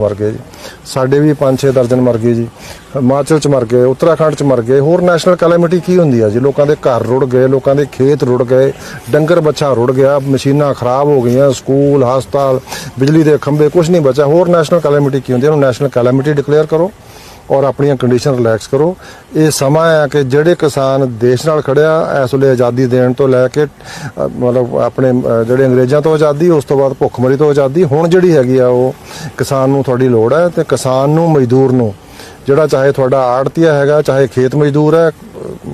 ਮਰ ਗਏ ਜੀ। ਸਾਡੇ ਵੀ 5-6 ਦਰਜਨ ਮਰ ਗਏ ਜੀ। ਹਿਮਾਚਲ ਚ ਮਰ ਗਏ, ਉੱਤਰਾਖੰਡ ਚ ਮਰ ਗਏ। ਹੋਰ ਨੈਸ਼ਨਲ ਕੈਲੈਮਿਟੀ ਕੀ ਹੁੰਦੀ ਆ ਜੀ? ਲੋਕਾਂ ਦੇ ਘਰ ਰੁੜ ਗਏ, ਲੋਕਾਂ ਦੇ ਖੇਤ ਰੁੜ ਗਏ, ਡੰਗਰ ਬੱਛਾ ਰੁੜ ਗਿਆ, ਮਸ਼ੀਨਾਂ ਖਰਾਬ ਹੋ ਗਈਆਂ, ਸਕੂਲ, ਹਸਪਤਾਲ, ਬਿਜਲੀ ਦੇ ਖੰਭੇ ਕੁਝ ਨਹੀਂ ਬਚਿਆ। ਹੋਰ ਨੈਸ਼ਨਲ ਕੈਲੈਮਿਟੀ ਕੀ ਹੁੰਦੀ ਹੈ ਉਹਨੂੰ ਨੈਸ਼ਨਲ ਕੈਲੈਮਿਟੀ ਡਿਕਲੇਅਰ ਕਰੋ। ਔਰ ਆਪਣੀਆਂ ਕੰਡੀਸ਼ਨ ਰਿਲੈਕਸ ਕਰੋ। ਇਹ ਸਮਾਂ ਹੈ ਕਿ ਜਿਹੜੇ ਕਿਸਾਨ ਦੇਸ਼ ਨਾਲ ਖੜਿਆ ਇਸ ਵੇਲੇ ਆਜ਼ਾਦੀ ਦੇਣ ਤੋਂ ਲੈ ਕੇ ਮਤਲਬ ਆਪਣੇ ਜਿਹੜੇ ਅੰਗਰੇਜ਼ਾਂ ਤੋਂ ਆਜ਼ਾਦੀ, ਉਸ ਤੋਂ ਬਾਅਦ ਭੁੱਖਮਰੀ ਤੋਂ ਆਜ਼ਾਦੀ, ਹੁਣ ਜਿਹੜੀ ਹੈਗੀ ਆ ਉਹ ਕਿਸਾਨ ਨੂੰ ਤੁਹਾਡੀ ਲੋੜ ਹੈ ਤੇ ਕਿਸਾਨ ਨੂੰ, ਮਜ਼ਦੂਰ ਨੂੰ ਜਿਹੜਾ ਚਾਹੇ ਤੁਹਾਡਾ ਆੜਤੀਆ ਹੈਗਾ, ਚਾਹੇ ਖੇਤ ਮਜ਼ਦੂਰ ਹੈ,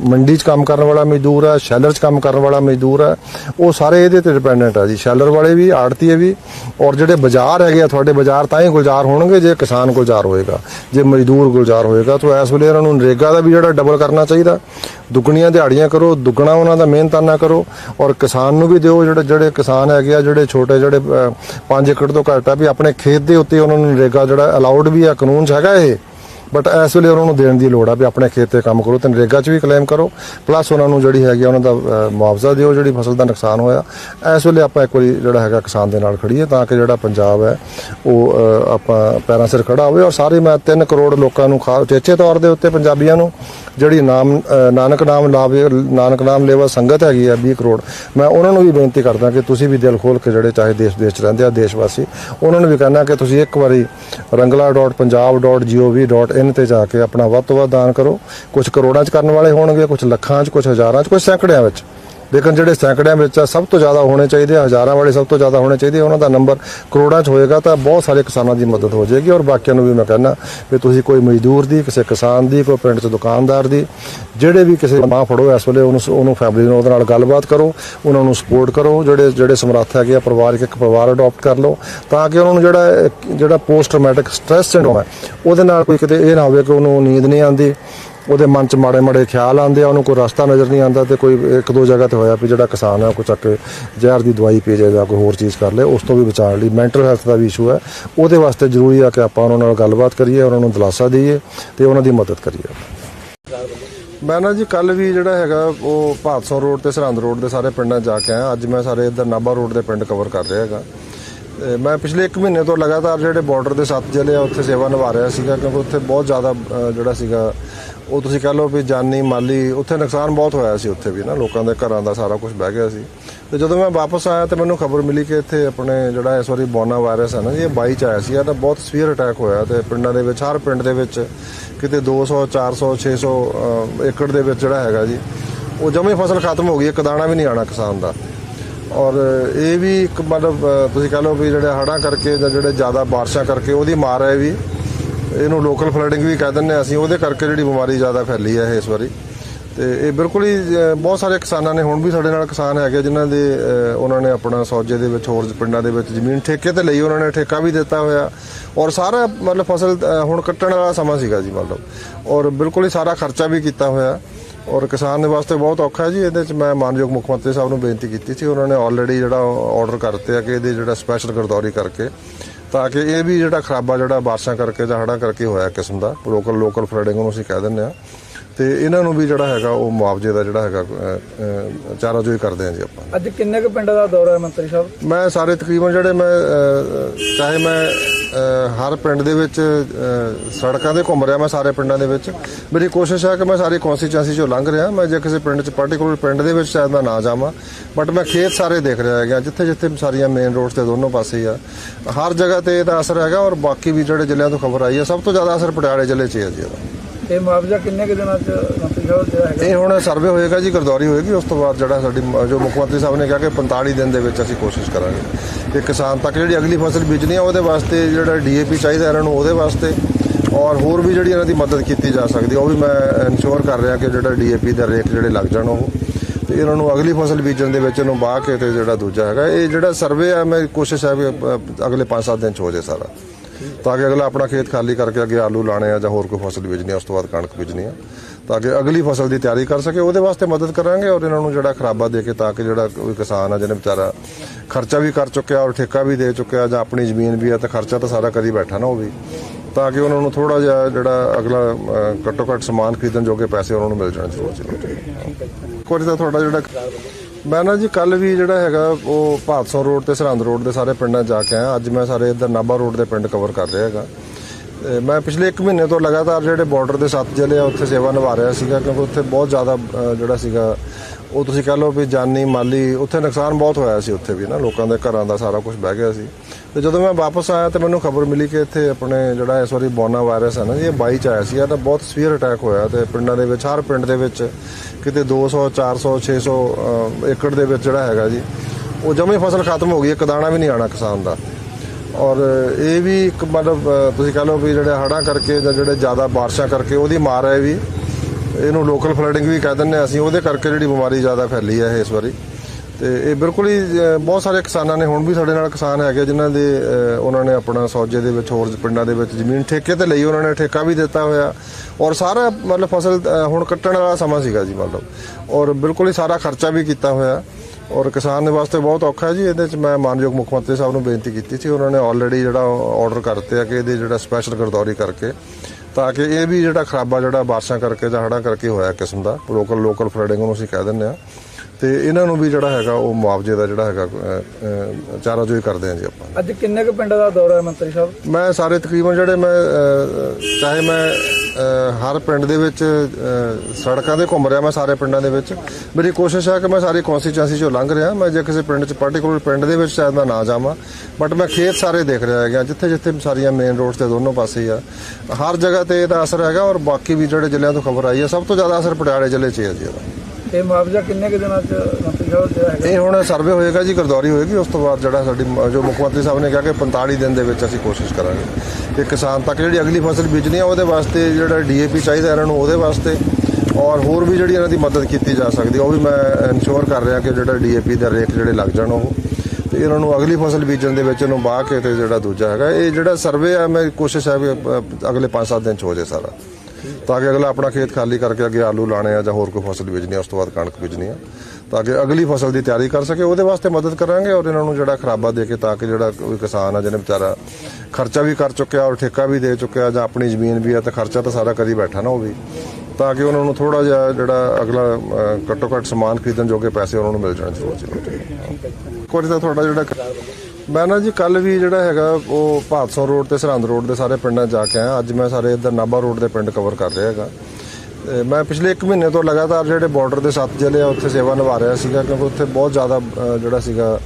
ਮੰਡੀ 'ਚ ਕੰਮ ਕਰਨ ਵਾਲਾ ਮਜ਼ਦੂਰ ਹੈ, ਸ਼ੈਲਰ 'ਚ ਕੰਮ ਕਰਨ ਵਾਲਾ ਮਜ਼ਦੂਰ ਹੈ, ਉਹ ਸਾਰੇ ਇਹਦੇ ਤੇ ਡਿਪੈਂਡੈਂਟ ਆ ਜੀ। ਸ਼ੈਲਰ ਵਾਲੇ ਵੀ, ਆੜਤੀਏ ਵੀ, ਔਰ ਜਿਹੜੇ ਬਾਜ਼ਾਰ ਹੈਗੇ ਆ, ਤੁਹਾਡੇ ਬਾਜ਼ਾਰ ਤਾਂ ਹੀ ਗੁਲਜ਼ਾਰ ਹੋਣਗੇ, ਜੇ ਕਿਸਾਨ ਗੁਲਜ਼ਾਰ ਹੋਏਗਾ, ਜੇ ਮਜ਼ਦੂਰ ਗੁਲਜ਼ਾਰ ਹੋਏਗਾ, ਤਾਂ ਇਸ ਵੇਲੇ ਇਹਨਾਂ ਨੂੰ ਨਰੇਗਾ ਦਾ ਵੀ ਜਿਹੜਾ ਡਬਲ ਕਰਨਾ ਚਾਹੀਦਾ। ਦੁੱਗਣੀਆਂ ਦਿਹਾੜੀਆਂ ਕਰੋ, ਦੁੱਗਣਾ ਉਹਨਾਂ ਦਾ ਮਿਹਨਤਾਨਾ ਕਰੋ, ਔਰ ਕਿਸਾਨ ਨੂੰ ਵੀ ਦਿਓ ਜਿਹੜੇ ਜਿਹੜੇ ਕਿਸਾਨ ਹੈਗੇ ਆ, ਜਿਹੜੇ ਛੋਟੇ, ਜਿਹੜੇ 5 ਏਕੜ ਤੋਂ ਘੱਟ ਆ, ਵੀ ਆਪਣੇ ਖੇਤ ਦੇ ਉੱਤੇ ਉਹਨਾਂ ਨੂੰ ਨਰੇਗਾ ਜਿਹੜਾ ਅਲਾਉਡ ਵੀ ਆ, ਕਾਨੂੰਨ 'ਚ ਹੈਗਾ ਇਹ। ਬਟ ਇਸ ਵੇਲੇ ਉਹਨਾਂ ਨੂੰ ਦੇਣ ਦੀ ਲੋੜ ਆ ਵੀ ਆਪਣੇ ਖੇਤ ਤੇ ਕੰਮ ਕਰੋ ਤੇ ਨਰੇਗਾ 'ਚ ਵੀ ਕਲੇਮ ਕਰੋ। ਪਲੱਸ ਉਹਨਾਂ ਨੂੰ ਜਿਹੜੀ ਹੈਗੀ ਆ, ਉਹਨਾਂ ਦਾ ਮੁਆਵਜ਼ਾ ਦਿਓ ਜਿਹੜੀ ਫਸਲ ਦਾ ਨੁਕਸਾਨ ਹੋਇਆ। ਇਸ ਵੇਲੇ ਆਪਾਂ ਇੱਕ ਵਾਰੀ ਜਿਹੜਾ ਹੈਗਾ ਕਿਸਾਨ ਦੇ ਨਾਲ ਖੜੀਏ ਤਾਂ ਕਿ ਜਿਹੜਾ ਪੰਜਾਬ ਹੈ, ਉਹ ਆਪਾਂ ਪੈਰਾਂ ਸਿਰ ਖੜਾ ਹੋਵੇ। ਔਰ ਸਾਰੇ ਮੈਂ 3 ਕਰੋੜ ਲੋਕਾਂ ਨੂੰ ਖਾ ਚੇਚੇ ਤੌਰ ਦੇ ਉੱਤੇ ਪੰਜਾਬੀਆਂ ਨੂੰ ਜਿਹੜੀ ਨਾਮ ਨਾਨਕ ਨਾਮ ਲਾਵੇ, ਨਾਨਕ ਨਾਮ ਲੇਵਾ ਸੰਗਤ ਹੈਗੀ ਆ 20 ਕਰੋੜ, ਮੈਂ ਉਹਨਾਂ ਨੂੰ ਵੀ ਬੇਨਤੀ ਕਰਦਾ ਕਿ ਤੁਸੀਂ ਵੀ ਦਿਲ ਖੋਲ ਕੇ ਜਿਹੜੇ ਚਾਹੇ ਦੇਸ਼ ਦੇਸ਼ 'ਚ ਰਹਿੰਦੇ ਆ ਦੇਸ਼ ਵਾਸੀ ਉਹਨਾਂ ਨੂੰ ਵੀ ਕਹਿੰਦਾ ਕਿ ਤੁਸੀਂ ਇੱਕ ਵਾਰੀ rangla.punjab.gov.in ਤੇ ਜਾ ਕੇ ਆਪਣਾ ਵੱਧ ਤੋਂ ਵੱਧ ਦਾਨ ਕਰੋ। ਕੁਝ ਕਰੋੜਾਂ 'ਚ ਕਰਨ ਵਾਲੇ ਹੋਣਗੇ ਕੁਝ ਲੱਖਾਂ 'ਚ ਕੁਝ ਹਜ਼ਾਰਾਂ 'ਚ ਕੁਝ ਸੈਂਕੜਿਆਂ ਵਿੱਚ। ਲੇਕਿਨ ਜਿਹੜੇ ਸੈਂਕੜਿਆਂ ਵਿੱਚ ਆ, ਸਭ ਤੋਂ ਜ਼ਿਆਦਾ ਹੋਣੇ ਚਾਹੀਦੇ ਆ, ਹਜ਼ਾਰਾਂ ਵਾਲੇ ਸਭ ਤੋਂ ਜ਼ਿਆਦਾ ਹੋਣੇ ਚਾਹੀਦੇ ਉਹਨਾਂ ਦਾ ਨੰਬਰ ਕਰੋੜਾਂ 'ਚ ਹੋਏਗਾ ਤਾਂ ਬਹੁਤ ਸਾਰੇ ਕਿਸਾਨਾਂ ਦੀ ਮਦਦ ਹੋ ਜਾਏਗੀ। ਔਰ ਬਾਕੀਆਂ ਨੂੰ ਵੀ ਮੈਂ ਕਹਿੰਦਾ ਵੀ ਤੁਸੀਂ ਕੋਈ ਮਜ਼ਦੂਰ ਦੀ, ਕਿਸੇ ਕਿਸਾਨ ਦੀ, ਕੋਈ ਪਿੰਡ 'ਚ ਦੁਕਾਨਦਾਰ ਦੀ, ਜਿਹੜੇ ਵੀ ਕਿਸੇ ਮਾਂ ਫੜੋ ਇਸ ਵੇਲੇ, ਉਹਨੂੰ ਉਹਨੂੰ ਫੈਮਿਲੀ ਨੂੰ ਉਹਦੇ ਨਾਲ ਗੱਲਬਾਤ ਕਰੋ, ਉਹਨਾਂ ਨੂੰ ਸਪੋਰਟ ਕਰੋ, ਜਿਹੜੇ ਜਿਹੜੇ ਸਮਰੱਥ ਹੈਗੇ ਆ, ਪਰਿਵਾਰਕ ਇੱਕ ਪਰਿਵਾਰ ਅਡਾਪਟ ਕਰ ਲਓ, ਤਾਂ ਕਿ ਉਹਨਾਂ ਨੂੰ ਜਿਹੜਾ ਜਿਹੜਾ ਪੋਸਟ ਟਰਾਮੈਟਿਕ ਸਟ੍ਰੈਸ ਸਿੰਡਰੋਮ ਹੈ, ਉਹਦੇ ਨਾਲ ਕੋਈ ਕਿਤੇ ਇਹ ਨਾ ਹੋਵੇ ਕਿ ਉਹਨੂੰ ਨੀਂਦ ਨਹੀਂ ਆਉਂਦੀ ਉਹਦੇ ਮਨ 'ਚ ਮਾੜੇ ਮਾੜੇ ਖਿਆਲ ਆਉਂਦੇ ਆ, ਉਹਨੂੰ ਕੋਈ ਰਸਤਾ ਨਜ਼ਰ ਨਹੀਂ ਆਉਂਦਾ ਤੇ ਕੋਈ ਇੱਕ ਦੋ ਜਗ੍ਹਾ ਤੇ ਹੋਇਆ ਵੀ ਜਿਹੜਾ ਕਿਸਾਨ ਹੈ ਉਹ ਕੋਈ ਚੱਕ ਕੇ ਜ਼ਹਿਰ ਦੀ ਦਵਾਈ ਪੀ ਜਾਏ ਜਾਂ ਕੋਈ ਹੋਰ ਚੀਜ਼ ਕਰ ਲੇ, ਉਸ ਤੋਂ ਵੀ ਬਚਾਉਣ ਲਈ ਮੈਂਟਲ ਹੈਲਥ ਦਾ ਵੀ ਇਸ਼ੂ ਹੈ। ਉਹਦੇ ਵਾਸਤੇ ਜ਼ਰੂਰੀ ਆ ਕਿ ਆਪਾਂ ਉਹਨਾਂ ਨਾਲ ਗੱਲਬਾਤ ਕਰੀਏ, ਉਹਨਾਂ ਨੂੰ ਦਿਲਾਸਾ ਦਈਏ ਤੇ ਉਹਨਾਂ ਦੀ ਮਦਦ ਕਰੀਏ। ਮੈਂ ਨਾ ਜੀ ਕੱਲ ਵੀ ਜਿਹੜਾ ਹੈਗਾ, ਉਹ ਭਾਦਸੋਂ ਰੋਡ ਤੇ ਸਰਹੰਦ ਰੋਡ ਦੇ ਸਾਰੇ ਪਿੰਡਾਂ 'ਚ ਜਾ ਕੇ ਆਇਆ। ਅੱਜ ਮੈਂ ਸਾਰੇ ਇੱਧਰ ਨਾਭਾ ਰੋਡ ਦੇ ਪਿੰਡ ਕਵਰ ਕਰ ਰਿਹਾ ਹੈਗਾ। ਤੇ ਮੈਂ ਪਿਛਲੇ 1 ਮਹੀਨੇ ਤੋਂ ਲਗਾਤਾਰ ਜਿਹੜੇ ਬਾਰਡਰ ਦੇ ਸੱਤ ਜ਼ਿਲ੍ਹੇ ਆ, ਉੱਥੇ ਸੇਵਾ ਨਿਭਾ ਰਿਹਾ ਸੀਗਾ ਕਿਉਂਕਿ ਉੱਥੇ ਬਹੁਤ ਜ਼ਿਆਦਾ ਜਿਹੜਾ ਸੀਗਾ ਉਹ ਤੁਸੀਂ ਕਹ ਲਓ ਵੀ ਜਾਨੀ ਮਾਲੀ ਉੱਥੇ ਨੁਕਸਾਨ ਬਹੁਤ ਹੋਇਆ ਸੀ ਉੱਥੇ ਵੀ ਨਾ ਲੋਕਾਂ ਦੇ ਘਰਾਂ ਦਾ ਸਾਰਾ ਕੁਝ ਬਹਿ ਗਿਆ ਸੀ। ਤੇ ਜਦੋਂ ਮੈਂ ਵਾਪਸ ਆਇਆ ਤੇ ਮੈਨੂੰ ਖਬਰ ਮਿਲੀ ਕਿ ਇੱਥੇ ਆਪਣੇ ਜਿਹੜਾ ਇਸ ਵਾਰੀ ਬੋਨਾ ਵਾਇਰਸ ਹੈ ਨਾ ਇਹ 22 ਚ ਆਇਆ ਸੀ ਇਹਦਾ ਬਹੁਤ ਸਵੀਅਰ ਅਟੈਕ ਹੋਇਆ ਤੇ ਪਿੰਡਾਂ ਦੇ ਵਿੱਚ ਹਰ ਪਿੰਡ ਦੇ ਵਿੱਚ ਕਿਤੇ 200 400 600 ਅ, ਏਕੜ ਦੇ ਵਿੱਚ ਜਿਹੜਾ ਹੈਗਾ ਜੀ ਉਹ ਜਮੇ ਫਸਲ ਖਤਮ ਹੋ ਗਈ ਇੱਕ ਦਾਣਾ ਵੀ ਨਹੀਂ ਆਣਾ ਕਿਸਾਨ ਦਾ। ਔਰ ਇਹ ਵੀ ਇੱਕ ਮਤਲਬ ਤੁਸੀਂ ਕਹ ਲਓ ਵੀ ਜਿਹੜੇ ਹੜ੍ਹਾਂ ਕਰਕੇ ਜਾਂ ਜਿਹੜੇ ਜ਼ਿਆਦਾ ਬਾਰਿਸ਼ਾਂ ਕਰਕੇ ਉਹਦੀ ਮਾਰ ਹੈ ਵੀ। ਇਹਨੂੰ ਲੋਕਲ ਫਲੱਡਿੰਗ ਵੀ ਕਹਿ ਦਿੰਦੇ ਹਾਂ ਅਸੀਂ, ਉਹਦੇ ਕਰਕੇ ਜਿਹੜੀ ਬਿਮਾਰੀ ਜ਼ਿਆਦਾ ਫੈਲੀ ਹੈ ਇਸ ਵਾਰੀ। ਤੇ ਇਹ ਬਿਲਕੁਲ ਹੀ ਬਹੁਤ ਸਾਰੇ ਕਿਸਾਨਾਂ ਨੇ ਹੁਣ ਵੀ ਸਾਡੇ ਨਾਲ ਕਿਸਾਨ ਹੈਗੇ ਜਿਨ੍ਹਾਂ ਦੇ ਉਹਨਾਂ ਨੇ ਆਪਣਾ ਸੌਜੇ ਦੇ ਵਿੱਚ, ਹੋਰ ਪਿੰਡਾਂ ਦੇ ਵਿੱਚ ਜ਼ਮੀਨ ਠੇਕੇ ਤੇ ਲਈ, ਉਹਨਾਂ ਨੇ ਠੇਕਾ ਵੀ ਦਿੱਤਾ ਹੋਇਆ। ਔਰ ਸਾਰਾ ਮਤਲਬ ਫਸਲ ਹੁਣ ਕੱਟਣ ਵਾਲਾ ਸਮਾਂ ਸੀਗਾ ਜੀ ਮਤਲਬ। ਔਰ ਬਿਲਕੁਲ ਹੀ ਸਾਰਾ ਖਰਚਾ ਵੀ ਕੀਤਾ ਹੋਇਆ। ਔਰ ਕਿਸਾਨ ਦੇ ਵਾਸਤੇ ਬਹੁਤ ਔਖਾ ਹੈ ਜੀ, ਇਹਦੇ ਚ ਮੈਂ ਮਾਨਯੋਗ ਮੁੱਖ ਮੰਤਰੀ ਸਾਹਿਬ ਨੂੰ ਬੇਨਤੀ ਕੀਤੀ ਸੀ, ਉਹਨਾਂ ਨੇ ਆਲਰੇਡੀ ਜਿਹੜਾ ਆਰਡਰ ਕਰਤੇ ਆ ਕਿ ਇਹਦੇ ਜਿਹੜਾ ਸਪੈਸ਼ਲ ਗਰਦੌਰੀ ਕਰਕੇ ਤਾਂ ਕਿ ਇਹ ਵੀ ਜਿਹੜਾ ਖਰਾਬਾ ਜਿਹੜਾ ਬਾਰਿਸ਼ਾਂ ਕਰਕੇ ਜਾਂ ਹੜ੍ਹਾਂ ਕਰਕੇ ਹੋਇਆ ਕਿਸਮ ਦਾ ਲੋਕਲ ਲੋਕਲ ਫਲੱਡਿੰਗ ਨੂੰ ਅਸੀਂ ਕਹਿ ਦਿੰਦੇ ਆ ਤੇ ਇਹਨਾਂ ਨੂੰ ਵੀ ਜਿਹੜਾ ਹੈਗਾ ਉਹ ਮੁਆਵਜ਼ੇ ਦਾ ਜਿਹੜਾ ਹੈਗਾ ਚਾਰਾ ਜੋਈ ਕਰਦੇ ਆ ਜੀ ਆਪਾਂ। ਅੱਜ ਕਿੰਨੇ ਕੁ ਪਿੰਡ ਦਾ ਦੌਰਾ ਹੈ ਮੰਤਰੀ ਸਾਹਿਬ? ਮੈਂ ਸਾਰੇ ਤਕਰੀਬਨ ਜਿਹੜੇ ਮੈਂ ਚਾਹੇ ਮੈਂ ਹਰ ਪਿੰਡ ਦੇ ਵਿੱਚ ਸੜਕਾਂ ਤੇ ਘੁੰਮ ਰਿਹਾ ਮੈਂ ਸਾਰੇ ਪਿੰਡਾਂ ਦੇ ਵਿੱਚ। ਮੇਰੀ ਕੋਸ਼ਿਸ਼ ਹੈ ਕਿ ਮੈਂ ਸਾਰੀ ਕੌਂਸਟੀਚੁਐਂਸੀ ਚੋਂ ਲੰਘ ਰਿਹਾ ਮੈਂ ਜੇ ਕਿਸੇ ਪਿੰਡ 'ਚ ਪਾਰਟਿਕੂਲਰ ਪਿੰਡ ਦੇ ਵਿੱਚ ਸ਼ਾਇਦ ਮੈਂ ਨਾ ਜਾਵਾਂ। ਬਟ ਮੈਂ ਖੇਤ ਸਾਰੇ ਦੇਖ ਰਿਹਾ ਹੈਗਾ ਜਿੱਥੇ ਜਿੱਥੇ ਸਾਰੀਆਂ ਮੇਨ ਰੋਡਸ ਤੇ ਦੋਨੋਂ ਪਾਸੇ ਆ। ਹਰ ਜਗ੍ਹਾ ਤੇ ਇਹਦਾ ਅਸਰ ਹੈਗਾ ਔਰ ਬਾਕੀ ਵੀ ਜਿਹੜੇ ਜ਼ਿਲ੍ਹਿਆਂ ਤੋਂ ਖਬਰ ਆਈ ਹੈ ਸਭ ਤੋਂ ਜ਼ਿਆਦਾ ਅਸਰ ਪਟਿਆਲੇ ਜ਼ਿਲ੍ਹੇ 'ਚ ਹੈ ਜੀ ਇਹਦਾ। ਇਹ ਮੁਆਵਜ਼ਾ ਕਿੰਨੇ ਕੁ ਦਿਨਾਂ ਚ ਮੰਤਰੀ ਸਾਹਿਬ ਜਿਹੜਾ ਹੈਗਾ? ਇਹ ਹੁਣ ਸਰਵੇ ਹੋਏਗਾ ਜੀ ਗਰਦੌਰੀ ਹੋਏਗੀ ਉਸ ਤੋਂ ਬਾਅਦ ਜਿਹੜਾ ਸਾਡੀ ਜੋ ਮੁੱਖ ਮੰਤਰੀ ਸਾਹਿਬ ਨੇ ਕਿਹਾ ਕਿ 45 ਦਿਨ ਦੇ ਵਿੱਚ ਅਸੀਂ ਕੋਸ਼ਿਸ਼ ਕਰਾਂਗੇ। ਕਿ ਕਿਸਾਨ ਤੱਕ ਜਿਹੜੀ ਅਗਲੀ ਫਸਲ ਬੀਜਣੀ ਆ ਉਹਦੇ ਵਾਸਤੇ ਜਿਹੜਾ ਡੀਏਪੀ ਚਾਹੀਦਾ ਇਹਨਾਂ ਨੂੰ ਉਹਦੇ ਵਾਸਤੇ। ਔਰ ਹੋਰ ਵੀ ਜਿਹੜੀ ਇਹਨਾਂ ਦੀ ਮਦਦ ਕੀਤੀ ਜਾ ਸਕਦੀ ਆ, ਉਹ ਵੀ ਮੈਂ ਇਨਸ਼ੋਰ ਕਰ ਰਿਹਾ ਕਿ ਜਿਹੜਾ ਡੀਏਪੀ ਦਾ ਰੇਟ ਜਿਹੜੇ ਲੱਗ ਜਾਣ ਉਹ। ਤੇ ਇਹਨਾਂ ਨੂੰ ਅਗਲੀ ਫਸਲ ਬੀਜਣ ਦੇ ਵਿੱਚ ਇਹਨੂੰ ਬਾਹ ਕੇ ਤੇ ਜਿਹੜਾ ਦੂਜਾ ਹੈਗਾ ਇਹ ਜਿਹੜਾ ਸਰਵੇ ਆ ਮੈਂ ਕੋਸ਼ਿਸ਼ ਹੈ ਵੀ ਅਗਲੇ 5-7 ਦਿਨ ਚ ਹੋ ਜਾਏ ਸਾਰਾ। ਤਾਂ ਕਿ ਅਗਲਾ ਆਪਣਾ ਖੇਤ ਖਾਲੀ ਕਰਕੇ ਅੱਗੇ ਆਲੂ ਲਾਣੇ ਆ ਜਾਂ ਹੋਰ ਕੋਈ ਫਸਲ ਬੀਜਣੀ ਆ, ਉਸ ਤੋਂ ਬਾਅਦ ਕਣਕ ਬੀਜਣੀ ਆ। ਤਾਂ ਕਿ ਅਗਲੀ ਫਸਲ ਦੀ ਤਿਆਰੀ ਕਰ ਸਕੇ, ਉਹਦੇ ਵਾਸਤੇ ਮਦਦ ਕਰਾਂਗੇ ਔਰ ਇਹਨਾਂ ਨੂੰ ਜਿਹੜਾ ਖਰਾਬਾ ਦੇ ਕੇ ਤਾਂ ਕਿ ਜਿਹੜਾ ਕੋਈ ਕਿਸਾਨ ਆ ਜਿਹਨੇ ਵਿਚਾਰਾ ਖਰਚਾ ਵੀ ਕਰ ਚੁੱਕਿਆ ਔਰ ਠੇਕਾ ਵੀ ਦੇ ਚੁੱਕਿਆ ਜਾਂ ਆਪਣੀ ਜ਼ਮੀਨ ਵੀ ਆ ਤਾਂ ਖਰਚਾ ਤਾਂ ਸਾਰਾ ਕਰੀ ਬੈਠਾ ਨਾ ਉਹ ਵੀ। ਤਾਂ ਕਿ ਉਹਨਾਂ ਨੂੰ ਥੋੜਾ ਜਿਹਾ ਜਿਹੜਾ ਅਗਲਾ ਘੱਟੋ ਘੱਟ ਸਮਾਨ ਖਰੀਦਣ ਜੋਗੇ ਪੈਸੇ ਉਹਨਾਂ ਨੂੰ ਮਿਲ ਜਾਣ ਜ਼ਰੂਰ ਜ਼ਰੂਰ। ਇੱਕ ਵਾਰੀ ਤਾਂ ਤੁਹਾਡਾ ਜਿਹੜਾ ਮੈਂ ਨਾ ਜੀ ਕੱਲ ਵੀ ਜਿਹੜਾ ਹੈਗਾ ਉਹ ਭਾਦਸੋਂ ਰੋਡ ਤੇ ਸਰਹੰਦ ਰੋਡ ਦੇ ਸਾਰੇ ਪਿੰਡਾਂ ਜਾ ਕੇ ਆਇਆ। ਅੱਜ ਮੈਂ ਸਾਰੇ ਇੱਧਰ ਨਾਭਾ ਰੋਡ ਦੇ ਪਿੰਡ ਕਵਰ ਕਰ ਰਿਹਾ ਹੈਗਾ। ਤੇ ਮੈਂ ਪਿਛਲੇ 1 ਮਹੀਨੇ ਤੋਂ ਲਗਾਤਾਰ ਜਿਹੜੇ ਬਾਰਡਰ ਦੇ ਸੱਤ ਜ਼ਿਲ੍ਹੇ ਆ, ਉੱਥੇ ਸੇਵਾ ਨਿਭਾ ਰਿਹਾ ਸੀਗਾ ਕਿਉਂਕਿ ਉੱਥੇ ਬਹੁਤ ਜ਼ਿਆਦਾ ਜਿਹੜਾ ਸੀਗਾ, ਉਹ ਤੁਸੀਂ ਕਹ ਲਓ ਵੀ ਜਾਨੀ, ਮਾਲੀ, ਉੱਥੇ ਨੁਕਸਾਨ ਬਹੁਤ ਹੋਇਆ ਸੀ ਉੱਥੇ ਵੀ ਨਾ। ਲੋਕਾਂ ਦੇ ਘਰਾਂ ਦਾ ਸਾਰਾ ਕੁਝ ਬਹਿ ਗਿਆ ਸੀ। ਤੇ ਜਦੋਂ ਮੈਂ ਵਾਪਸ ਆਇਆ ਤੇ ਮੈਨੂੰ ਖਬਰ ਮਿਲੀ ਕਿ ਇੱਥੇ ਆਪਣੇ ਜਿਹੜਾ ਇਸ ਵਾਰੀ ਬੋਨਾ ਵਾਇਰਸ ਹੈ ਨਾ ਇਹ 22 ਚ ਆਇਆ ਸੀ। ਇਹਦਾ ਬਹੁਤ ਸਵੀਅਰ ਅਟੈਕ ਹੋਇਆ ਤੇ ਪਿੰਡਾਂ ਦੇ ਵਿੱਚ ਹਰ ਪਿੰਡ ਦੇ ਵਿੱਚ ਕਿਤੇ 200 400 600 ਅ, ਏਕੜ ਦੇ ਵਿੱਚ ਜਿਹੜਾ ਹੈਗਾ ਜੀ ਉਹ ਜਮੇ ਫਸਲ ਖਤਮ ਹੋ ਗਈ ਇੱਕ ਦਾਣਾ ਵੀ ਨਹੀਂ ਆਣਾ ਕਿਸਾਨ ਦਾ। ਔਰ ਇਹ ਵੀ ਇੱਕ ਮਤਲਬ ਤੁਸੀਂ ਕਹ ਲਓ ਵੀ ਜਿਹੜੇ ਹੜ੍ਹਾਂ ਕਰਕੇ ਜਾਂ ਜਿਹੜੇ ਜ਼ਿਆਦਾ ਬਾਰਿਸ਼ਾਂ ਕਰਕੇ ਉਹਦੀ ਮਾਰ ਹੈ ਵੀ। ਇਹਨੂੰ ਲੋਕਲ ਫਲੱਡਿੰਗ ਵੀ ਕਹਿ ਦਿੰਦੇ ਹਾਂ ਅਸੀਂ ਉਹਦੇ ਕਰਕੇ ਜਿਹੜੀ ਬਿਮਾਰੀ ਜ਼ਿਆਦਾ ਫੈਲੀ ਹੈ ਇਸ ਵਾਰੀ। ਤੇ ਇਹ ਬਿਲਕੁਲ ਹੀ ਬਹੁਤ ਸਾਰੇ ਕਿਸਾਨਾਂ ਨੇ ਹੁਣ ਵੀ ਸਾਡੇ ਨਾਲ ਕਿਸਾਨ ਹੈਗੇ ਜਿਨ੍ਹਾਂ ਦੇ ਉਹਨਾਂ ਨੇ ਆਪਣਾ ਸੌਜੇ ਦੇ ਵਿੱਚ ਹੋਰ ਪਿੰਡਾਂ ਦੇ ਵਿੱਚ ਜ਼ਮੀਨ ਠੇਕੇ ਤੇ ਲਈ, ਉਹਨਾਂ ਨੇ ਠੇਕਾ ਵੀ ਦਿੱਤਾ ਹੋਇਆ। ਔਰ ਸਾਰਾ ਮਤਲਬ ਫਸਲ ਹੁਣ ਕੱਟਣ ਵਾਲਾ ਸਮਾਂ ਸੀਗਾ ਜੀ ਮਤਲਬ ਔਰ ਬਿਲਕੁਲ ਹੀ ਸਾਰਾ ਖਰਚਾ ਵੀ ਕੀਤਾ ਹੋਇਆ। ਔਰ ਕਿਸਾਨ ਦੇ ਵਾਸਤੇ ਬਹੁਤ ਔਖਾ ਜੀ, ਇਹਦੇ ਚ ਮੈਂ ਮਾਨਯੋਗ ਮੁੱਖ ਮੰਤਰੀ ਸਾਹਿਬ ਨੂੰ ਬੇਨਤੀ ਕੀਤੀ ਸੀ, ਉਹਨਾਂ ਨੇ ਆਲਰੇਡੀ ਜਿਹੜਾ ਆਰਡਰ ਕਰਤੇ ਆ ਕਿ ਇਹਦੇ ਜਿਹੜਾ ਸਪੈਸ਼ਲ ਗਰਦੌਰੀ ਕਰਕੇ, ਤਾਂ ਕਿ ਇਹ ਵੀ ਜਿਹੜਾ ਖਰਾਬਾ ਜਿਹੜਾ ਬਾਰਿਸ਼ਾਂ ਕਰਕੇ ਜਾਂ ਹੜ੍ਹਾਂ ਕਰਕੇ ਹੋਇਆ ਕਿਸਮ ਦਾ ਲੋਕਲ ਲੋਕਲ ਫਲੱਡਿੰਗ ਨੂੰ ਅਸੀਂ ਕਹਿ ਦਿੰਦੇ ਆ। ਤੇ ਇਹਨਾਂ ਨੂੰ ਵੀ ਜਿਹੜਾ ਹੈਗਾ ਉਹ ਮੁਆਵਜ਼ੇ ਦਾ ਜਿਹੜਾ ਹੈਗਾ ਚਾਰਾ ਜੋਈ ਕਰਦੇ ਆ ਜੀ ਆਪਾਂ। ਅੱਜ ਕਿੰਨੇ ਕੁ ਪਿੰਡਾਂ ਦਾ ਦੌਰਾ ਹੈ ਮੰਤਰੀ ਸਾਹਿਬ? ਮੈਂ ਸਾਰੇ ਤਕਰੀਬਨ ਜਿਹੜੇ ਮੈਂ ਚਾਹੇ ਮੈਂ ਹਰ ਪਿੰਡ ਦੇ ਵਿੱਚ ਸੜਕਾਂ ਤੇ ਘੁੰਮ ਰਿਹਾ ਮੈਂ ਸਾਰੇ ਪਿੰਡਾਂ ਦੇ ਵਿੱਚ। ਮੇਰੀ ਕੋਸ਼ਿਸ਼ ਹੈ ਕਿ ਮੈਂ ਸਾਰੀ ਕਨਸਟੀਚੁਐਂਸੀ ਚੋਂ ਲੰਘ ਰਿਹਾ। ਮੈਂ ਜੇ ਕਿਸੇ ਪਿੰਡ 'ਚ ਪਾਰਟਿਕੂਲਰ ਪਿੰਡ ਦੇ ਵਿੱਚ ਸ਼ਾਇਦ ਮੈਂ ਨਾ ਜਾਵਾਂ। ਬਟ ਮੈਂ ਖੇਤ ਸਾਰੇ ਦੇਖ ਰਿਹਾ ਹੈਗਾ ਜਿੱਥੇ ਜਿੱਥੇ ਸਾਰੀਆਂ ਮੇਨ ਰੋਡਸ ਤੇ ਦੋਨੋਂ ਪਾਸੇ ਹੀ ਆ। ਹਰ ਜਗ੍ਹਾ ਤੇ ਇਹਦਾ ਅਸਰ ਹੈਗਾ ਔਰ ਬਾਕੀ ਵੀ ਜਿਹੜੇ ਜ਼ਿਲ੍ਹਿਆਂ ਤੋਂ ਖਬਰ ਆਈ ਹੈ ਸਭ ਤੋਂ ਜ਼ਿਆਦਾ ਅਸਰ ਪਟਿਆਲੇ ਜ਼ਿਲ੍ਹੇ 'ਚ ਹੈ ਜੀ ਇਹਦਾ। ਇਹ ਮੁਆਵਜ਼ਾ ਕਿੰਨੇ ਕੁ ਦਿਨਾਂ ਚ ਮੰਤਰੀ ਸਾਹਿਬ ਜਿਹੜਾ ਹੈਗਾ? ਇਹ ਹੁਣ ਸਰਵੇ ਹੋਏਗਾ ਜੀ ਗਰਦੌਰੀ ਹੋਏਗੀ ਉਸ ਤੋਂ ਬਾਅਦ ਜਿਹੜਾ ਸਾਡੀ ਜੋ ਮੁੱਖ ਮੰਤਰੀ ਸਾਹਿਬ ਨੇ ਕਿਹਾ ਕਿ 45 ਦਿਨ ਦੇ ਵਿੱਚ ਅਸੀਂ ਕੋਸ਼ਿਸ਼ ਕਰਾਂਗੇ। ਕਿ ਕਿਸਾਨ ਤੱਕ ਜਿਹੜੀ ਅਗਲੀ ਫਸਲ ਬੀਜਣੀ ਆ ਉਹਦੇ ਵਾਸਤੇ ਜਿਹੜਾ ਡੀਏਪੀ ਚਾਹੀਦਾ ਇਹਨਾਂ ਨੂੰ ਉਹਦੇ ਵਾਸਤੇ। ਔਰ ਹੋਰ ਵੀ ਜਿਹੜੀ ਇਹਨਾਂ ਦੀ ਮਦਦ ਕੀਤੀ ਜਾ ਸਕਦੀ ਹੈ, ਉਹ ਵੀ ਮੈਂ ਇਨਸ਼ੋਰ ਕਰ ਰਿਹਾ ਕਿ ਜਿਹੜਾ ਡੀਏਪੀ ਦਾ ਰੇਟ ਜਿਹੜੇ ਲੱਗ ਜਾਣ ਉਹ। ਤੇ ਇਹਨਾਂ ਨੂੰ ਅਗਲੀ ਫਸਲ ਬੀਜਣ ਦੇ ਵਿੱਚ ਇਹਨੂੰ ਬਾਹ ਕੇ ਤੇ ਜਿਹੜਾ ਦੂਜਾ ਹੈਗਾ ਇਹ ਜਿਹੜਾ ਸਰਵੇ ਆ ਮੈਂ ਕੋਸ਼ਿਸ਼ ਹੈ ਵੀ ਅਗਲੇ 5-7 ਦਿਨ ਚ ਹੋ ਜਾਏ ਸਾਰਾ। ਤਾਂ ਕਿ ਅਗਲਾ ਆਪਣਾ ਖੇਤ ਖਾਲੀ ਕਰਕੇ ਅੱਗੇ ਆਲੂ ਲਾਣੇ ਆ ਜਾਂ ਹੋਰ ਕੋਈ ਫਸਲ ਬੀਜਣੀ ਆ, ਉਸ ਤੋਂ ਬਾਅਦ ਕਣਕ ਬੀਜਣੀ ਆ। ਤਾਂ ਕਿ ਅਗਲੀ ਫਸਲ ਦੀ ਤਿਆਰੀ ਕਰ ਸਕੇ, ਉਹਦੇ ਵਾਸਤੇ ਮਦਦ ਕਰਾਂਗੇ ਔਰ ਇਹਨਾਂ ਨੂੰ ਜਿਹੜਾ ਖਰਾਬਾ ਦੇ ਕੇ ਤਾਂ ਕਿ ਜਿਹੜਾ ਕੋਈ ਕਿਸਾਨ ਆ ਜਿਹਨੇ ਵਿਚਾਰਾ ਖਰਚਾ ਵੀ ਕਰ ਚੁੱਕਿਆ ਔਰ ਠੇਕਾ ਵੀ ਦੇ ਚੁੱਕਿਆ ਜਾਂ ਆਪਣੀ ਜ਼ਮੀਨ ਵੀ ਆ, ਤਾਂ ਖਰਚਾ ਤਾਂ ਸਾਰਾ ਕਰੀ ਬੈਠਾ ਨਾ ਉਹ ਵੀ। ਤਾਂ ਕਿ ਉਹਨਾਂ ਨੂੰ ਥੋੜਾ ਜਿਹਾ ਜਿਹੜਾ ਅਗਲਾ ਘੱਟੋ ਘੱਟ ਸਮਾਨ ਖਰੀਦਣ ਜੋਗੇ ਪੈਸੇ ਉਹਨਾਂ ਨੂੰ ਮਿਲ ਜਾਣ ਜ਼ਰੂਰ। ਜ਼ਰੂਰ ਕੁਝ ਤਾਂ ਤੁਹਾਡਾ ਜਿਹੜਾ ਮੈਂ ਨਾ ਜੀ ਕੱਲ ਵੀ ਜਿਹੜਾ ਹੈਗਾ ਉਹ ਭਾਦਸੋਂ ਰੋਡ ਤੇ ਸਰਹੰਦ ਰੋਡ ਦੇ ਸਾਰੇ ਪਿੰਡਾਂ 'ਚ ਜਾ ਕੇ ਆਇਆ। ਅੱਜ ਮੈਂ ਸਾਰੇ ਇੱਧਰ ਨਾਭਾ ਰੋਡ ਦੇ ਪਿੰਡ ਕਵਰ ਕਰ ਰਿਹਾ ਹੈਗਾ। ਤੇ ਮੈਂ ਪਿਛਲੇ 1 ਮਹੀਨੇ ਤੋਂ ਲਗਾਤਾਰ ਜਿਹੜੇ ਬਾਰਡਰ ਦੇ ਸੱਤ ਜ਼ਿਲ੍ਹੇ ਆ, ਉੱਥੇ ਸੇਵਾ ਨਿਭਾ ਰਿਹਾ ਸੀਗਾ ਕਿਉਂਕਿ ਉੱਥੇ ਬਹੁਤ ਜ਼ਿਆਦਾ ਜਿਹੜਾ ਸੀਗਾ,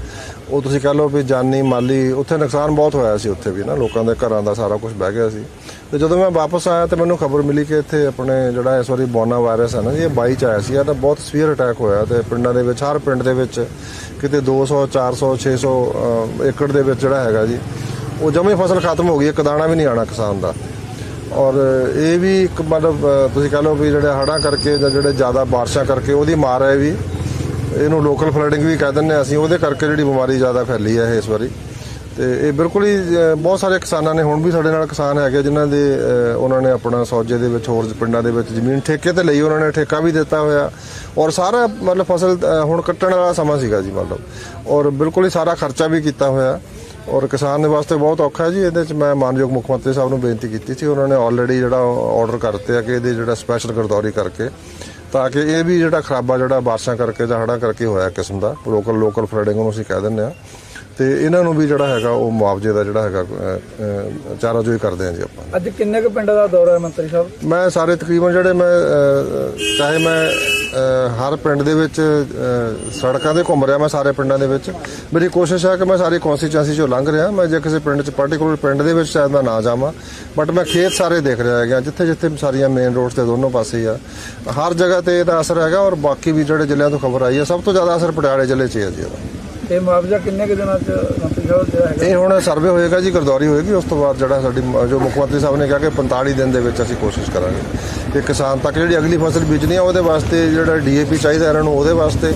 ਉਹ ਤੁਸੀਂ ਕਹ ਲਓ ਵੀ ਜਾਨੀ ਮਾਲੀ, ਉੱਥੇ ਨੁਕਸਾਨ ਬਹੁਤ ਹੋਇਆ ਸੀ ਉੱਥੇ ਵੀ ਨਾ, ਲੋਕਾਂ ਦੇ ਘਰਾਂ ਦਾ ਸਾਰਾ ਕੁਝ ਬਹਿ ਗਿਆ ਸੀ। ਤੇ ਜਦੋਂ ਮੈਂ ਵਾਪਸ ਆਇਆ ਤੇ ਮੈਨੂੰ ਖਬਰ ਮਿਲੀ ਕਿ ਇੱਥੇ ਆਪਣੇ ਜਿਹੜਾ ਇਸ ਵਾਰੀ ਬੋਨਾ ਵਾਇਰਸ ਹੈ ਨਾ ਇਹ 22 ਚ ਆਇਆ ਸੀ। ਇਹਦਾ ਬਹੁਤ ਸਵੀਅਰ ਅਟੈਕ ਹੋਇਆ ਤੇ ਪਿੰਡਾਂ ਦੇ ਵਿੱਚ ਹਰ ਪਿੰਡ ਦੇ ਵਿੱਚ ਕਿਤੇ 200 400 600 ਅ, ਏਕੜ ਦੇ ਵਿੱਚ ਜਿਹੜਾ ਹੈਗਾ ਜੀ ਉਹ ਜਮੇ ਫਸਲ ਖਤਮ ਹੋ ਗਈ ਇੱਕ ਦਾਣਾ ਵੀ ਨਹੀਂ ਆਣਾ ਕਿਸਾਨ ਦਾ। ਔਰ ਇਹ ਵੀ ਇੱਕ ਮਤਲਬ ਤੁਸੀਂ ਕਹ ਲਓ ਵੀ ਜਿਹੜੇ ਹੜ੍ਹਾਂ ਕਰਕੇ ਜਾਂ ਜਿਹੜੇ ਜ਼ਿਆਦਾ ਬਾਰਿਸ਼ਾਂ ਕਰਕੇ ਉਹਦੀ ਮਾਰ ਹੈ ਵੀ ਇਹਨੂੰ ਲੋਕਲ ਫਲੱਡਿੰਗ ਵੀ ਕਹਿ ਦਿੰਦੇ ਹਾਂ ਅਸੀਂ ਉਹਦੇ ਕਰਕੇ ਜਿਹੜੀ ਬਿਮਾਰੀ ਜ਼ਿਆਦਾ ਫੈਲੀ ਹੈ ਇਸ ਵਾਰੀ। ਤੇ ਇਹ ਬਿਲਕੁਲ ਹੀ ਬਹੁਤ ਸਾਰੇ ਕਿਸਾਨਾਂ ਨੇ ਹੁਣ ਵੀ ਸਾਡੇ ਨਾਲ ਕਿਸਾਨ ਹੈਗੇ ਜਿਨ੍ਹਾਂ ਦੇ ਉਹਨਾਂ ਨੇ ਆਪਣਾ ਸੌਜੇ ਦੇ ਵਿੱਚ ਹੋਰ ਪਿੰਡਾਂ ਦੇ ਵਿੱਚ ਜ਼ਮੀਨ ਠੇਕੇ ਤੇ ਲਈ, ਉਹਨਾਂ ਨੇ ਠੇਕਾ ਵੀ ਦਿੱਤਾ ਹੋਇਆ। ਔਰ ਸਾਰਾ ਮਤਲਬ ਫਸਲ ਹੁਣ ਕੱਟਣ ਵਾਲਾ ਸਮਾਂ ਸੀਗਾ ਜੀ ਮਤਲਬ। ਔਰ ਬਿਲਕੁਲ ਹੀ ਸਾਰਾ ਖਰਚਾ ਵੀ ਕੀਤਾ ਹੋਇਆ। ਔਰ ਕਿਸਾਨ ਦੇ ਵਾਸਤੇ ਬਹੁਤ ਔਖਾ ਹੈ ਜੀ, ਇਹਦੇ ਚ ਮੈਂ ਮਾਨਯੋਗ ਮੁੱਖ ਮੰਤਰੀ ਸਾਹਿਬ ਨੂੰ ਬੇਨਤੀ ਕੀਤੀ ਸੀ, ਉਹਨਾਂ ਨੇ ਆਲਰੇਡੀ ਜਿਹੜਾ ਆਰਡਰ ਕਰਤੇ ਆ ਕਿ ਇਹਦੇ ਜਿਹੜਾ ਸਪੈਸ਼ਲ ਗਰਦੌਰੀ ਕਰਕੇ, ਤਾਂ ਕਿ ਇਹ ਵੀ ਜਿਹੜਾ ਖਰਾਬਾ ਜਿਹੜਾ ਬਾਰਿਸ਼ਾਂ ਕਰਕੇ ਜਾਂ ਹੜ੍ਹਾਂ ਕਰਕੇ ਹੋਇਆ ਕਿਸਮ ਦਾ ਲੋਕਲ ਲੋਕਲ ਫਲੱਡਿੰਗ ਨੂੰ ਅਸੀਂ ਕਹਿ ਦਿੰਦੇ ਆ। ਤੇ ਇਹਨਾਂ ਨੂੰ ਵੀ ਜਿਹੜਾ ਹੈਗਾ ਉਹ ਮੁਆਵਜ਼ੇ ਦਾ ਜਿਹੜਾ ਹੈਗਾ ਚਾਰਾ ਜੋਈ ਕਰਦੇ ਆ ਜੀ ਆਪਾਂ। ਅੱਜ ਕਿੰਨੇ ਕੁ ਪਿੰਡਾਂ ਦਾ ਦੌਰਾ ਹੈ ਮੰਤਰੀ ਸਾਹਿਬ? ਮੈਂ ਸਾਰੇ ਤਕਰੀਬਨ ਜਿਹੜੇ ਮੈਂ ਚਾਹੇ ਮੈਂ ਹਰ ਪਿੰਡ ਦੇ ਵਿੱਚ ਸੜਕਾਂ ਤੇ ਘੁੰਮ ਰਿਹਾ ਮੈਂ ਸਾਰੇ ਪਿੰਡਾਂ ਦੇ ਵਿੱਚ। ਮੇਰੀ ਕੋਸ਼ਿਸ਼ ਹੈ ਕਿ ਮੈਂ ਸਾਰੀ ਕਨਸਟੀਚੁਐਂਸੀ ਚੋਂ ਲੰਘ ਰਿਹਾ ਮੈਂ ਜੇ ਕਿਸੇ ਪਿੰਡ 'ਚ ਪਾਰਟਿਕੂਲਰ ਪਿੰਡ ਦੇ ਵਿੱਚ ਸ਼ਾਇਦ ਮੈਂ ਨਾ ਜਾਵਾਂ ਬਟ ਮੈਂ ਖੇਤ ਸਾਰੇ ਦੇਖ ਰਿਹਾ ਹੈਗਾ ਜਿੱਥੇ ਜਿੱਥੇ ਸਾਰੀਆਂ ਮੇਨ ਰੋਡਸ ਤੇ ਦੋਨੋਂ ਪਾਸੇ ਆ। ਹਰ ਜਗ੍ਹਾ ਤੇ ਇਹਦਾ ਅਸਰ ਹੈਗਾ ਔਰ ਬਾਕੀ ਵੀ ਜਿਹੜੇ ਜ਼ਿਲ੍ਹਿਆਂ ਤੋਂ ਖਬਰ ਆਈ ਹੈ ਸਭ ਤੋਂ ਜ਼ਿਆਦਾ ਅਸਰ ਪਟਿਆਲੇ ਜ਼ਿਲ੍ਹੇ 'ਚ ਹੀ ਹੈ ਜੀ ਇਹਦਾ ਇਹ ਮੁਆਵਜ਼ਾ ਕਿੰਨੇ ਕੁ ਦਿਨਾਂ ਚ ਮੰਤਰੀ ਸਾਹਿਬ ਜਿਹੜਾ ਹੈਗਾ? ਇਹ ਹੁਣ ਸਰਵੇ ਹੋਏਗਾ ਜੀ ਗਰਦੌਰੀ ਹੋਏਗੀ ਉਸ ਤੋਂ ਬਾਅਦ ਜਿਹੜਾ ਸਾਡੀ ਮ- ਜੋ ਮੁੱਖ ਮੰਤਰੀ ਸਾਹਿਬ ਨੇ ਕਿਹਾ ਕਿ 45 ਦਿਨ ਦੇ ਵਿੱਚ ਅਸੀਂ ਕੋਸ਼ਿਸ਼ ਕਰਾਂਗੇ। ਕਿ ਕਿਸਾਨ ਤੱਕ ਜਿਹੜੀ ਅਗਲੀ ਫਸਲ ਬੀਜਣੀ ਆ ਉਹਦੇ ਵਾਸਤੇ ਜਿਹੜਾ ਡੀਏਪੀ ਚਾਹੀਦਾ ਇਹਨਾਂ ਨੂੰ ਉਹਦੇ ਵਾਸਤੇ।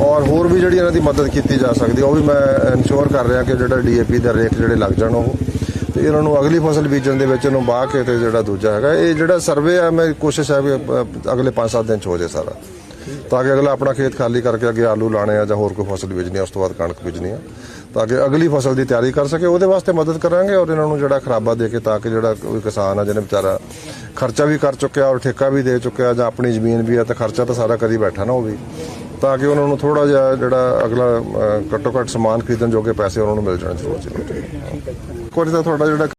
ਔਰ ਹੋਰ ਵੀ ਜਿਹੜੀ ਇਹਨਾਂ ਦੀ ਮਦਦ ਕੀਤੀ ਜਾ ਸਕਦੀ ਹੈ, ਉਹ ਵੀ ਮੈਂ ਇਨਸ਼ੋਰ ਕਰ ਰਿਹਾ ਕਿ ਜਿਹੜਾ ਡੀਏਪੀ ਦਾ ਰੇਟ ਜਿਹੜੇ ਲੱਗ ਜਾਣ ਉਹ। ਤੇ ਇਹਨਾਂ ਨੂੰ ਅਗਲੀ ਫਸਲ ਬੀਜਣ ਦੇ ਵਿੱਚ ਇਹਨੂੰ ਬਾਹ ਕੇ ਤੇ ਜਿਹੜਾ ਦੂਜਾ ਹੈਗਾ ਇਹ ਜਿਹੜਾ ਸਰਵੇ ਆ ਮੈਂ ਕੋਸ਼ਿਸ਼ ਹੈ ਵੀ ਅ, ਅਗਲੇ 5-7 ਦਿਨ ਚ ਹੋ ਜਾਏ ਸਾਰਾ। ਤਾਂ ਕਿ ਅਗਲਾ ਆਪਣਾ ਖੇਤ ਖਾਲੀ ਕਰਕੇ ਅੱਗੇ ਆਲੂ ਲਾਣੇ ਆ ਜਾਂ ਹੋਰ ਕੋਈ ਫਸਲ ਬੀਜਣੀ ਆ, ਉਸ ਤੋਂ ਬਾਅਦ ਕਣਕ ਬੀਜਣੀ ਆ। ਤਾਂ ਕਿ ਅਗਲੀ ਫਸਲ ਦੀ ਤਿਆਰੀ ਕਰ ਸਕੇ, ਉਹਦੇ ਵਾਸਤੇ ਮਦਦ ਕਰਾਂਗੇ ਔਰ ਇਹਨਾਂ ਨੂੰ ਜਿਹੜਾ ਖਰਾਬਾ ਦੇ ਕੇ ਤਾਂ ਕਿ ਜਿਹੜਾ ਕੋਈ ਕਿਸਾਨ ਆ, ਜਿਹਨੇ ਵਿਚਾਰਾ ਖਰਚਾ ਵੀ ਕਰ ਚੁੱਕਿਆ ਔਰ ਠੇਕਾ ਵੀ ਦੇ ਚੁੱਕਿਆ ਜਾਂ ਆਪਣੀ ਜ਼ਮੀਨ ਵੀ ਆ, ਤਾਂ ਖਰਚਾ ਤਾਂ ਸਾਰਾ ਕਰੀ ਬੈਠਾ ਨਾ ਉਹ ਵੀ। ਤਾਂ ਕਿ ਉਹਨਾਂ ਨੂੰ ਥੋੜਾ ਜਿਹਾ ਜਿਹੜਾ ਅਗਲਾ ਘੱਟੋ ਘੱਟ ਸਮਾਨ ਖਰੀਦਣ ਜੋਗੇ ਪੈਸੇ ਉਹਨਾਂ ਨੂੰ ਮਿਲ ਜਾਣ ਜ਼ਰੂਰ ਜੀ ਇੱਕ ਤਾਂ ਤੁਹਾਡਾ ਜਿਹੜਾ